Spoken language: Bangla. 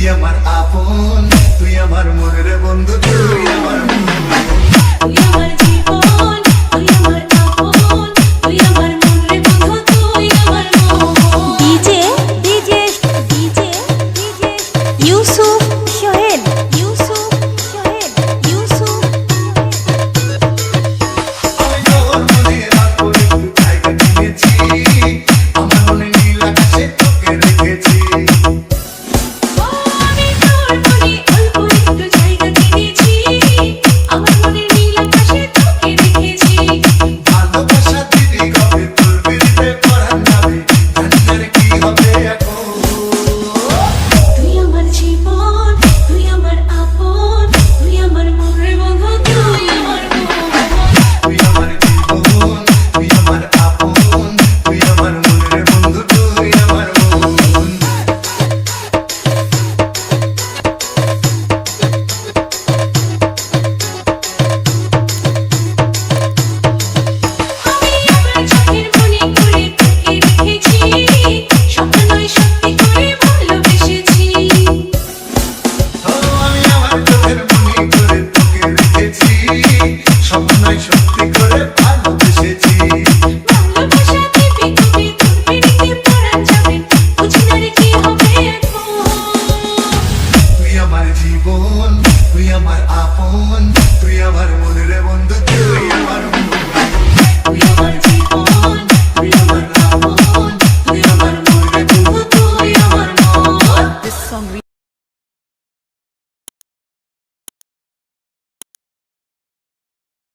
llamar a আপন। তুই আমার মনের বন্ধু